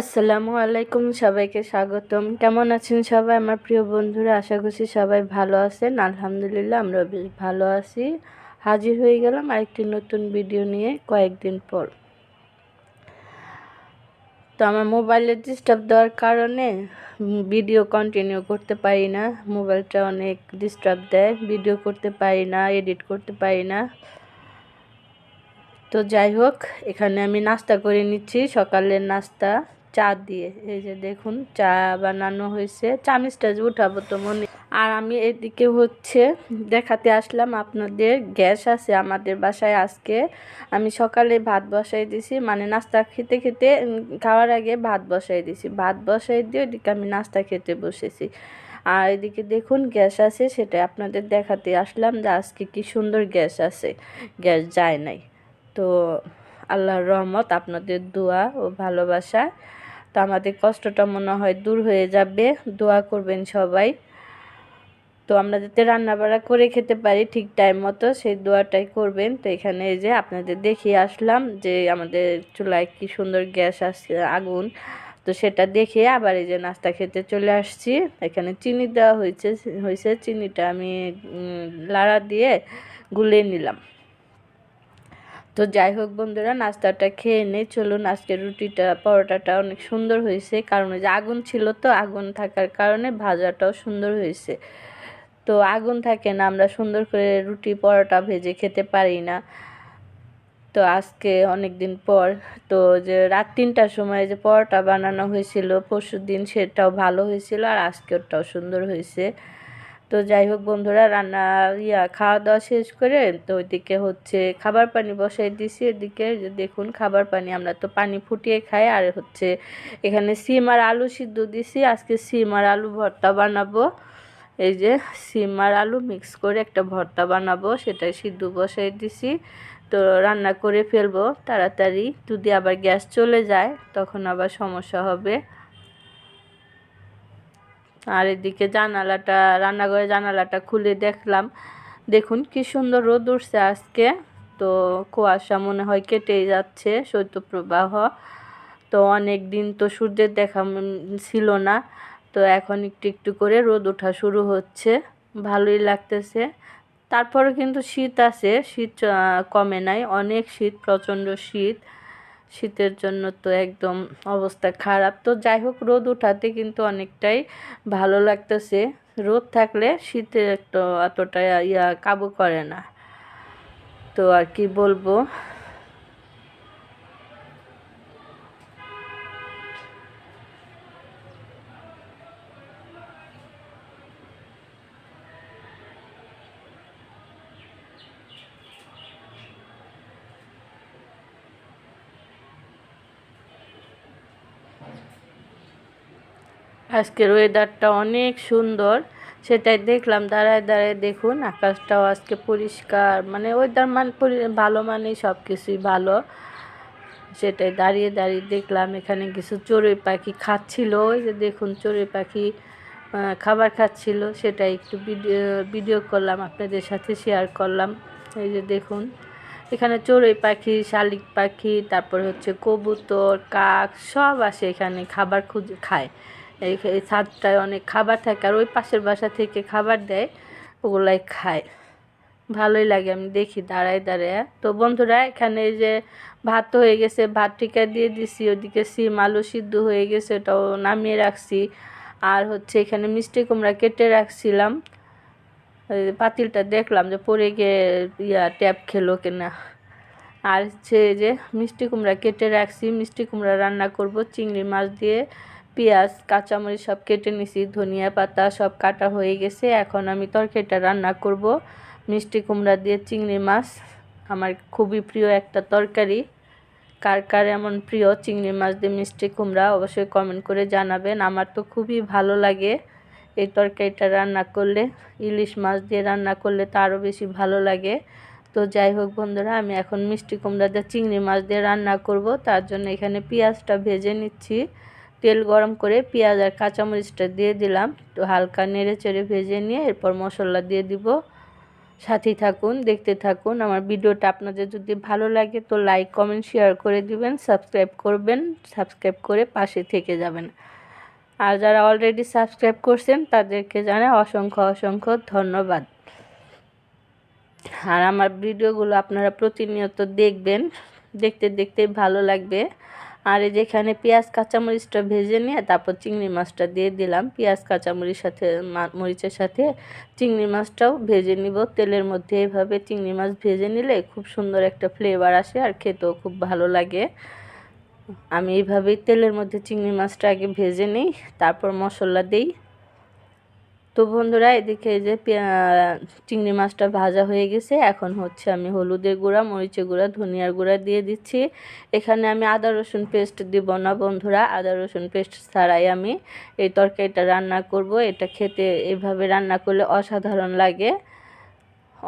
আসসালামু আলাইকুম, সবাইকে স্বাগতম। কেমন আছেন সবাই? আমার প্রিয় বন্ধুরা, আশা করছি সবাই ভালো আছেন। আলহামদুলিল্লাহ আমরা বেশ ভালো আছি। হাজির হয়ে গেলাম আরেকটি নতুন ভিডিও নিয়ে কয়েকদিন পর। তো আমার মোবাইলে ডিস্টার্ব দেওয়ার কারণে ভিডিও কন্টিনিউ করতে পারি না। মোবাইলটা অনেক ডিস্টার্ব দেয়। ভিডিও করতে পারি না এডিট করতে পারি না। তো যাই হোক, এখানে আমি নাস্তা করে নিচ্ছি। সকালের নাস্তা। চা দিয়ে, এই যে দেখুন চা বানানো হয়েছে। চামিচটা যে উঠাবো তো মনে। আর আমি এদিকে হচ্ছে দেখাতে আসলাম আপনাদের, গ্যাস আছে আমাদের বাসায় আজকে। আমি সকালে ভাত বসাই দিছি মানে নাস্তা খেতে খেতে খাওয়ার আগে ভাত বসাই দিছি। ভাত বসাই দিয়ে ওইদিকে আমি নাস্তা খেতে বসেছি। আর এদিকে দেখুন গ্যাস আছে, সেটা আপনাদের দেখাতে আসলাম যে আজকে কি সুন্দর গ্যাস আছে। গ্যাস যায় নাই। তো আল্লাহর রহমত, আপনাদের দোয়া ও ভালোবাসা। তো আমাদের কষ্টটা মনে হয় দূর হয়ে যাবে। দোয়া করবেন সবাই। তো আমরা যাতে রান্নাবাড়া করে খেতে পারি ঠিক টাইম মতো, সেই দোয়াটাই করবেন। তো এখানে এই যে আপনাদের দেখিয়ে আসলাম যে আমাদের চুলায় কি সুন্দর গ্যাস আসছে, আগুন। তো সেটা দেখে আবার এই যে নাস্তা খেতে চলে আসছি। এখানে চিনি দেওয়া হয়েছে হয়েছে। চিনিটা আমি লাড়া দিয়ে গুলিয়ে নিলাম। তো যাই হোক বন্ধুরা, নাস্তাটা খেয়ে নে। চলুন আজকে রুটিটা, পরোটাটা অনেক সুন্দর হয়েছে। কারণ যে আগুন ছিল তো, আগুন থাকার কারণে ভাজাটাও সুন্দর হয়েছে। তো আগুন থাকে না, আমরা সুন্দর করে রুটি, পরোটা ভেজে খেতে পারি না। তো আজকে অনেক দিন পর, তো যে রাত তিনটার সময় যে পরোটা বানানো হয়েছিল পরশু দিন সেটাও ভালো হয়েছিল আর আজকেরটাও সুন্দর হয়েছে। তো যাই হোক বন্ধুরা, রান্না, ইয়া খাওয়া দাওয়া শেষ করে তো ওইদিকে হচ্ছে খাবার পানি বসাই দিছি। এদিকে দেখুন খাবার পানি, আমরা তো পানি ফুটিয়ে খাই। আর হচ্ছে এখানে সিম আর আলু সিদ্ধ দিছি। আজকে সিম আর আলু ভর্তা বানাবো। এই যে সিম আর আলু মিক্স করে একটা ভর্তা বানাবো, সেটাই সিদ্ধ বসাই দিছি। তো রান্না করে ফেলব, তাড়াতাড়ি। যদি আবার গ্যাস চলে যায়, তখন আবার সমস্যা হবে। আর এদিকে জানালাটা, রান্নাঘরের জানালাটা খুলে দেখলাম। দেখুন কি সুন্দর রোদ উঠছে আজকে। তো কুয়াশা মনে হয় কেটেই যাচ্ছে, শৈত্যপ্রবাহ। তো অনেক দিন তো সূর্যের দেখা ছিল না। তো এখন একটু একটু করে রোদ ওঠা শুরু হচ্ছে। ভালোই লাগতেছে। তারপরে কিন্তু শীত আছে। শীত কমে নাই। অনেক শীত, প্রচণ্ড শীত। শীতের জন্য তো একদম অবস্থা খারাপ। তো যাই হোক রোদ উঠাতে কিন্তু অনেকটাই ভালো লাগতেছে। রোদ থাকলে শীতের একটা অতটা ইয়া কাবু করে না। তো আর কি বলব? আজকের ওয়েদারটা অনেক সুন্দর। সেটাই দেখলাম, দাঁড়ায় দাঁড়ায় দেখুন, আকাশটাও আজকে পরিষ্কার। মানে ওয়েদার মান ভালো মানেই সব কিছুই ভালো। সেটাই দাঁড়িয়ে দাঁড়িয়ে দেখলাম, এখানে কিছু চড়ুই পাখি খাচ্ছিল। ওই যে দেখুন, চড়ুই পাখি খাবার খাচ্ছিল। সেটাই একটু ভিডিও ভিডিও করলাম, আপনাদের সাথে শেয়ার করলাম। এই যে দেখুন, এখানে চড়ুই পাখি, শালিক পাখি, তারপর হচ্ছে কবুতর, কাক, সব আসে এখানে, খাবার খুঁজে, খায়। এই ছাদটায় অনেক খাবার থাকে আর ওই পাশের বাসা থেকে খাবার দেয়, ওগুলাই খায়। ভালোই লাগে, আমি দেখি দাঁড়ায় দাঁড়ায়। তো বন্ধুরা, এখানে যে ভাত হয়ে গেছে, ভাত টিকা দিয়ে দিছি, ওদিকে সিম আলু সিদ্ধ হয়ে গেছে, ওটাও নামিয়ে রাখছি। আর হচ্ছে এখানে মিষ্টি কুমড়া কেটে রাখছিলাম। পাতিলটা দেখলাম যে পরে গিয়ে ইয়া ট্যাপ খেলো কিনা। আর হচ্ছে যে মিষ্টি কুমড়া কেটে রাখছি, মিষ্টি কুমড়া রান্না করব, চিংড়ি মাছ দিয়ে। পেঁয়াজ, কাঁচামরিচ সব কেটে নিছি, ধনিয়া পাতা সব কাটা হয়ে গেছে। এখন আমি তরকারিটা রান্না করব। মিষ্টি কুমড়া দিয়ে চিংড়ি মাছ। আমার খুবই প্রিয় একটা তরকারি। কার কার এমন প্রিয় চিংড়ি মাছ দিয়ে মিষ্টি কুমড়া অবশ্যই কমেন্ট করে জানাবেন। আমার তো খুবই ভালো লাগে এই তরকারিটা রান্না করলে। ইলিশ মাছ দিয়ে রান্না করলে তো আরও বেশি ভালো লাগে। তো যাই হোক বন্ধুরা, আমি এখন মিষ্টি কুমড়া দিয়ে চিংড়ি মাছ দিয়ে রান্না করব। তার জন্য এখানে পেঁয়াজটা ভেজে নিচ্ছি। তেল গরম করে পেঁয়াজ আর কাঁচামরিচটা দিয়ে দিলাম। তো হালকা নেড়ে চেড়ে ভেজে নিয়ে এরপর মশলা দিয়ে দিব। সাথেই থাকুন, দেখতে থাকুন। আমার ভিডিওটা আপনাদের যদি ভালো লাগে তো লাইক, কমেন্ট, শেয়ার করে দিবেন, সাবস্ক্রাইব করবেন, সাবস্ক্রাইব করে পাশে থেকে যাবেন। আর যারা অলরেডি সাবস্ক্রাইব করছেন তাদেরকে জানাই অসংখ্য অসংখ্য ধন্যবাদ। আর আমার ভিডিওগুলো আপনারা প্রতিনিয়ত দেখবেন, দেখতে দেখতে ভালো লাগবে। আর এই যেখানে পেঁয়াজ, কাঁচামরিচটা ভেজে নিয়ে তারপর চিংড়ি মাছটা দিয়ে দিলাম। পেঁয়াজ, কাঁচামরিচ সাথে মরিচের সাথে চিংড়ি মাছটাও ভেজে নিব। তেলের মধ্যে এভাবে চিংড়ি মাছ ভেজে নিলে খুব সুন্দর একটা ফ্লেভার আসে আর খেতেও খুব ভালো লাগে। আমি এইভাবেই তেলের মধ্যে চিংড়ি মাছটা আগে ভেজে নিই, তারপর মশলা দিই। তো বন্ধুরা, এদিকে যে চিংড়ি মাছটা ভাজা হয়ে গেছে। এখন হচ্ছে আমি হলুদের গুঁড়া, মরিচের গুঁড়া, ধনিয়ার গুঁড়া দিয়ে দিচ্ছি। এখানে আমি আদা, রসুন পেস্ট দিব না বন্ধুরা। আদা, রসুন পেস্ট ছাড়াই আমি এই তরকারিটা রান্না করব। এটা খেতে এভাবে রান্না করলে অসাধারণ লাগে।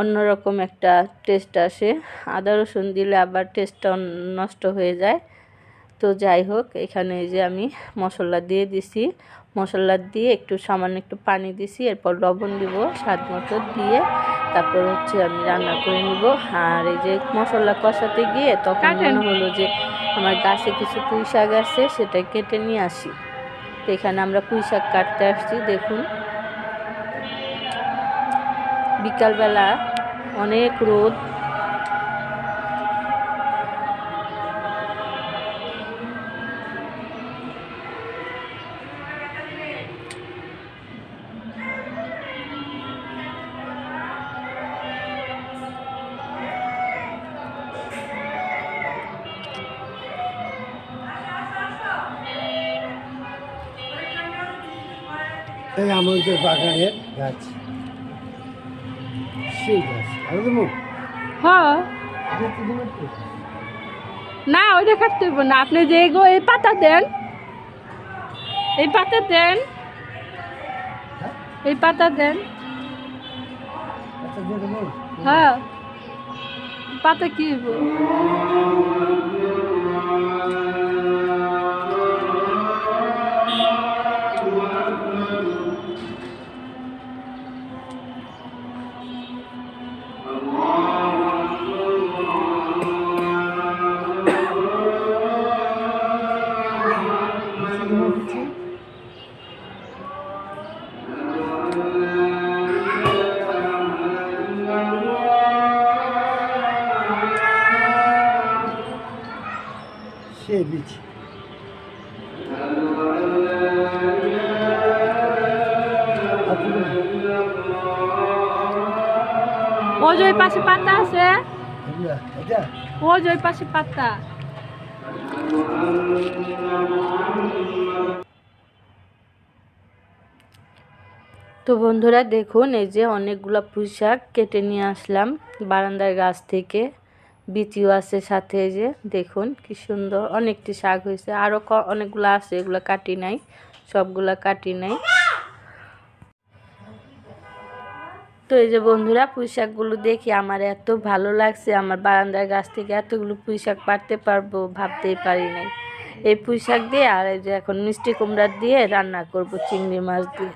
অন্যরকম একটা টেস্ট আসে। আদা, রসুন দিলে আবার টেস্টটা নষ্ট হয়ে যায়। তো যাই হোক, এখানে যে আমি মশলা দিয়ে দিছি। মশলা দিয়ে একটু সামান্য একটু পানি দিছি এরপর লবণ দিব স্বাদ মতো দিয়ে তারপর হচ্ছে আমি রান্না করে নিব। আর এই যে মশলা কষাতে গিয়ে তখন মনে হলো যে আমার গাছে কিছু পুঁই শাক আছে সেটা কেটে নিয়ে আসি। এখানে আমরা পুঁই শাক কাটতে আসছি দেখুন। বিকালবেলা অনেক রোদ এই আমাদের বাগানের গাছ। সেই গাছ। দেবো? হ্যাঁ না ওইটা কাটতে না। আপনি যে গো এই পাতা দেন এই পাতা দেন এই পাতা দেন। আচ্ছা হ্যাঁ। পাতা কি ও যে পাশে পাতা আছে? ও যে পাশে পাতা। তো বন্ধুরা দেখুন এই যে অনেকগুলো পুঁইশাক কেটে নিয়ে আসলাম বারান্দার গাছ থেকে। বিচিও আছে সাথে এই যে দেখুন কি সুন্দর অনেকটি শাক হয়েছে। আরও অনেকগুলো আছে এগুলো কাটি নাই সবগুলা কাটি নাই। তো এই যে বন্ধুরা, পুঁই শাকগুলো দেখি আমার এত ভালো লাগছে। আমার বারান্দার গাছ থেকে এতগুলো পুঁই শাক পারতে পারব, ভাবতেই পারি নাই। এই পুঁই শাক দিয়ে আর এই যে এখন মিষ্টি কুমড়া দিয়ে রান্না করব চিংড়ি মাছ দিয়ে।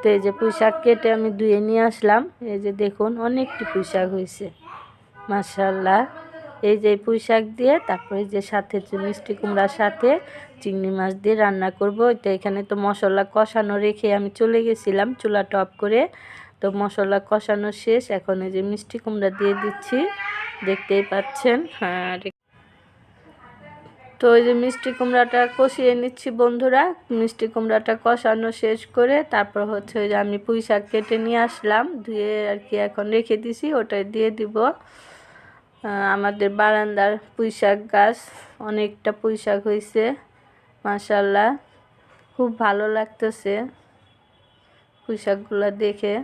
তো এই যে পুঁই শাক কেটে আমি ধুয়ে নিয়ে আসলাম। এই যে দেখুন অনেকটি পুঁই শাক হয়েছে। মাশাল্লাহ এই যে পুঁই শাক দিয়ে তারপরে যে সাথে মিষ্টি কুমড়ার সাথে চিংড়ি মাছ দিয়ে রান্না করব। এটা এখানে তো মশলা কষানো রেখে আমি চলে গেছিলাম চুলা টপ করে। তো মশলা কষানো শেষ, এখন এই যে মিষ্টি কুমড়া দিয়ে দিচ্ছি, দেখতেই পাচ্ছেন। আর তো ওই যে মিষ্টি কুমড়াটা কষিয়ে নিচ্ছি বন্ধুরা, মিষ্টি কুমড়াটা কষানো শেষ করে তারপর হচ্ছে ওই যে আমি পুঁই শাক কেটে নিয়ে আসলাম, ধুয়ে আর কি এখন রেখে দিছি, ওটাই দিয়ে দিব। আমাদের বারান্দার পুঁই শাক গাছ, অনেকটা পুঁই শাক হয়েছে মাশাল্লাহ খুব ভালো লাগতেছে পুঁই শাকগুলো দেখে।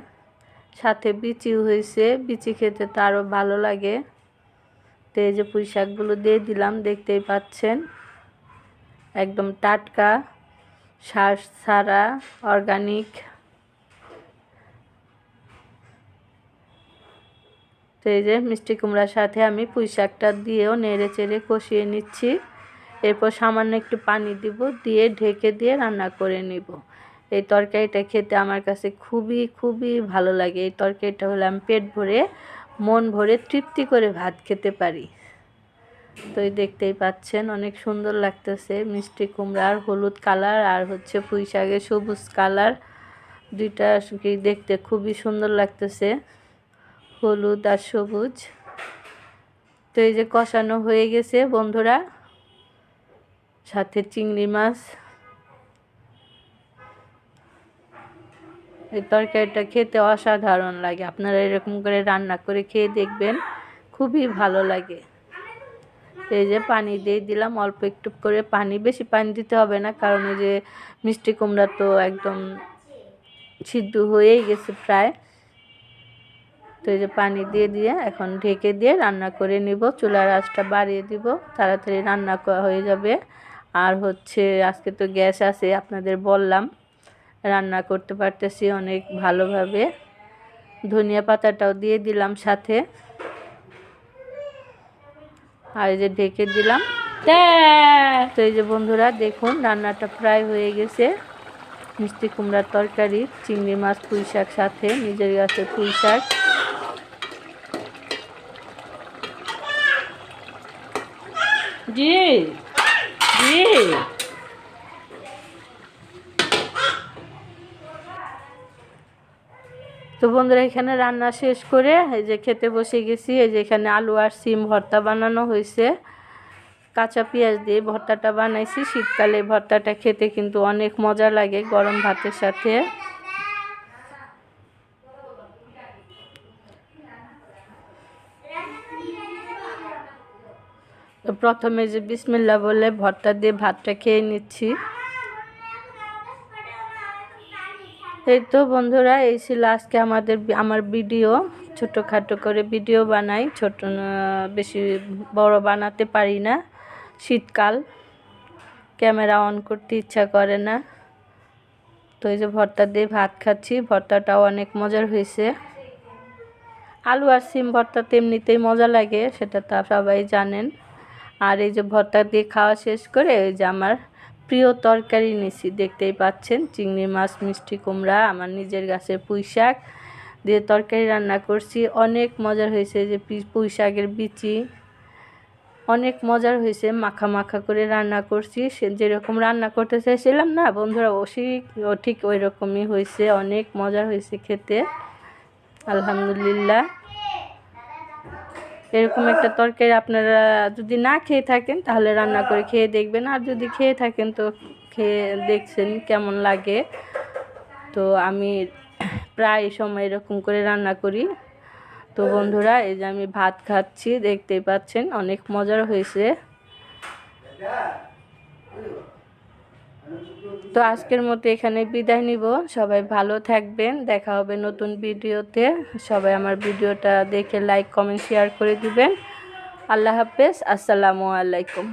সাথে বিচি হয়েছে, বিচি খেতে তো আরও ভালো লাগে। তো এই যে পুঁই শাকগুলো দিয়ে দিলাম, দেখতেই পাচ্ছেন। একদম টাটকা, সার ছাড়া অর্গানিক। তো এই যে মিষ্টি কুমড়ার সাথে আমি পুঁই শাকটা দিয়েও নেড়ে চেড়ে কষিয়ে নিচ্ছি। এরপর সামান্য একটু পানি দিব, দিয়ে ঢেকে দিয়ে রান্না করে নিব। এই তরকারিটা খেতে আমার কাছে খুবই খুবই ভালো লাগে। এই তরকারিটা হলে আমি পেট ভরে, মন ভরে তৃপ্তি করে ভাত খেতে পারি। তো এই দেখতেই পাচ্ছেন, অনেক সুন্দর লাগতেছে। মিষ্টি কুমড়ার হলুদ কালার আর হচ্ছে পুঁই শাকের সবুজ কালার। দুইটা দেখতে খুবই সুন্দর লাগতেছে। হলুদ আর সবুজ। তো এই যে কষানো হয়ে গেছে বন্ধুরা। সাথে চিংড়ি মাছ। এই তরকারিটা খেতে অসাধারণ লাগে। আপনারা এরকম করে রান্না করে খেয়ে দেখবেন, খুবই ভালো লাগে। এই যে পানি দিয়ে দিলাম, অল্প একটু করে পানি, বেশি পানি দিতে হবে না, কারণ এই যে মিষ্টি কুমড়া তো একদম সিদ্ধ হয়েই গেছে প্রায়। তো এই যে পানি দিয়ে দিয়ে এখন ঢেকে দিয়ে রান্না করে নিব, চুলার আঁচটা বাড়িয়ে দিব, তাড়াতাড়ি রান্না করা হয়ে যাবে। আর হচ্ছে, আজকে তো গ্যাস আছে, আপনাদের বললাম। রান্না করতে পারতেছি অনেক ভালোভাবে। ধনিয়া পাতাটাও দিয়ে দিলাম সাথে। আর এই যে ঢেকে দিলাম। তো এই যে বন্ধুরা দেখুন রান্নাটা প্রায় হয়ে গেছে। মিষ্টি কুমড়ার তরকারি চিংড়ি মাছ পুঁই শাক সাথে নিজের গাছের পুঁই শাক। জি জি। তো বন্ধুরা, এখানে রান্না শেষ করে এই যে খেতে বসে গেছি। এই যে এখানে আলু আর সিম ভর্তা বানানো হয়েছে। কাঁচা পেঁয়াজ দিয়ে ভর্তাটা বানাইছি। শীতকালে ভর্তাটা খেতে কিন্তু অনেক মজা লাগে গরম ভাতের সাথে। প্রথমে যে বিসমিল্লা বলে ভর্তা দিয়ে ভাতটা খেয়ে নিচ্ছি। এই তো বন্ধুরা, এই ছিল আজকে আমাদের আমার ভিডিও। ছোটোখাটো করে ভিডিও বানাই, ছোট বেশি বড় বানাতে পারি না। শীতকাল, ক্যামেরা অন করতে ইচ্ছা করে না। তো এই যে ভর্তা দিয়ে ভাত খাচ্ছি, ভর্তাটাও অনেক মজার হয়েছে। আলু আর সিম ভর্তা তেমনিতেই মজা লাগে, সেটা তো সবাই জানেন। আর এই যে ভর্তা দিয়ে খাওয়া শেষ করে ওই যে আমার প্রিয় তরকারি নিছি, দেখতেই পাচ্ছেন, চিংড়ি মাছ, মিষ্টি কুমড়া, আমার নিজের গাছের পুঁই শাক দিয়ে তরকারি রান্না করছি। অনেক মজার হয়েছে যে পুঁই শাকের বিচি। অনেক মজার হয়েছে, মাখা মাখা করে রান্না করছি। সে যেরকম রান্না করতে চাইছিলাম না, বন্ধুরা ও ঠিক ওই রকমই হয়েছে, অনেক মজার হয়েছে খেতে। আলহামদুলিল্লাহ। এরকম একটা তরকারি আপনারা যদি না খেয়ে থাকেন, তাহলে রান্না করে খেয়ে দেখবেন। আর যদি খেয়ে থাকেন তো খেয়ে দেখছেন কেমন লাগে। তো আমি প্রায় সময় এরকম করে রান্না করি। তো বন্ধুরা, এই যে আমি ভাত খাচ্ছি, দেখতেই পাচ্ছেন, অনেক মজার হয়েছে। তো আজকের মতো এখানে বিদায় নিব। সবাই ভালো থাকবেন। দেখা হবে নতুন ভিডিওতে। সবাই আমার ভিডিওটা দেখে লাইক কমেন্ট শেয়ার করে দিবেন। আল্লাহ হাফেজ। আসসালামু আলাইকুম।